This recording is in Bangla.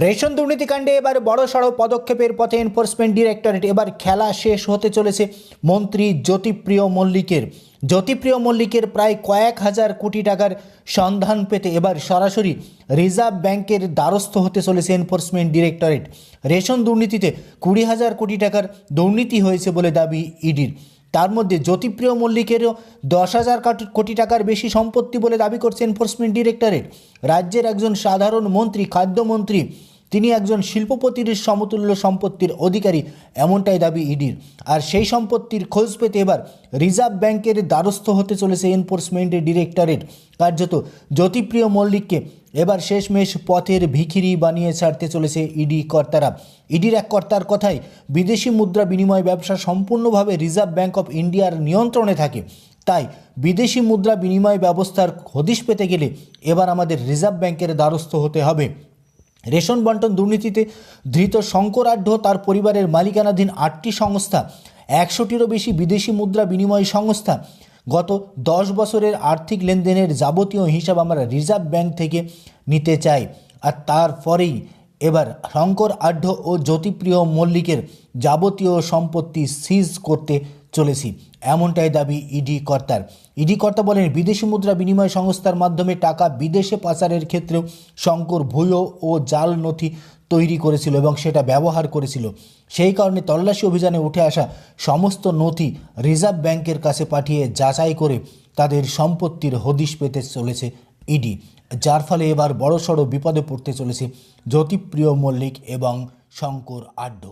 রেশন দুর্নীতিকাণ্ডে এবার বড় সড়ো পদক্ষেপের পথে এনফোর্সমেন্ট ডিরেক্টরেট এবার খেলা শেষ হতে চলেছে মন্ত্রী জ্যোতিপ্রিয় মল্লিকের। জ্যোতিপ্রিয় মল্লিকের প্রায় কয়েক হাজার কোটি টাকার সন্ধান পেতে এবার সরাসরি রিজার্ভ ব্যাংকের দ্বারস্থ হতে চলেছে এনফোর্সমেন্ট ডিরেক্টরেট রেশন দুর্নীতিতে কুড়ি হাজার কোটি টাকার দুর্নীতি হয়েছে বলে দাবি ইডির। তার মধ্যে জ্যোতিপ্রিয় মল্লিকেরও দশ হাজার কাট- কোটি টাকার বেশি সম্পত্তি বলে দাবি করছে এনফোর্সমেন্ট ডিরেক্টরেট রাজ্যের একজন সাধারণ মন্ত্রী, খাদ্যমন্ত্রী তিনি একজন শিল্পপতির সমতুল্য সম্পত্তির অধিকারী, এমনটাই দাবি ইডির। আর সেই সম্পত্তির খোঁজ পেতে এবার রিজার্ভ ব্যাংকের দ্বারস্থ হতে চলেছে এনফোর্সমেন্ট ডিরেক্টরেট। কার্যত জ্যোতিপ্রিয় মল্লিককে এবার শেষমেশ পথের ভিখিরি বানিয়ে ছাড়তে চলেছে ইডি কর্তারা। ইডির এক কর্তার কথায়, বিদেশি মুদ্রা বিনিময় ব্যবসা সম্পূর্ণভাবে রিজার্ভ ব্যাংক অফ ইন্ডিয়ার নিয়ন্ত্রণে থাকে। তাই বিদেশি মুদ্রা বিনিময় ব্যবস্থার হদিশ পেতে গেলে এবার আমাদের রিজার্ভ ব্যাংকের দ্বারস্থ হতে হবে। রেশন বন্টন দুর্নীতিতে ধৃত শঙ্কর আঢ্য তার পরিবারের মালিকানাধীন আটটি সংস্থা, একশোটিরও বেশি বিদেশি মুদ্রা বিনিময় সংস্থা। গত দশ বছরের আর্থিক লেনদেনের যাবতীয় হিসাব আমরা রিজার্ভ ব্যাংক থেকে নিতে চাই। আর তারপরেই এবার শঙ্কর আঢ্য ও জ্যোতিপ্রিয় মল্লিকের যাবতীয় সম্পত্তি সিজ করতে চলেছি। এমনটাই দাবি ইডি কর্তার। ইডি কর্তা বলেন, বিদেশি মুদ্রা বিনিময় সংস্থার মাধ্যমে টাকা বিদেশে পাচারের ক্ষেত্রেও শঙ্কর ভুয়ো ও জাল নথি তৈরি করেছিল এবং সেটা ব্যবহার করেছিল। সেই কারণে তল্লাশি অভিযানে উঠে আসা সমস্ত নথি রিজার্ভ ব্যাংকের কাছে পাঠিয়ে যাচাই করে তাদের সম্পত্তির হদিশ পেতে চলেছে ইডি, যার ফলে এবার বড়সড় বিপদে পড়তে চলেছে জ্যোতিপ্রিয় মল্লিক এবং শঙ্কর আড্ড।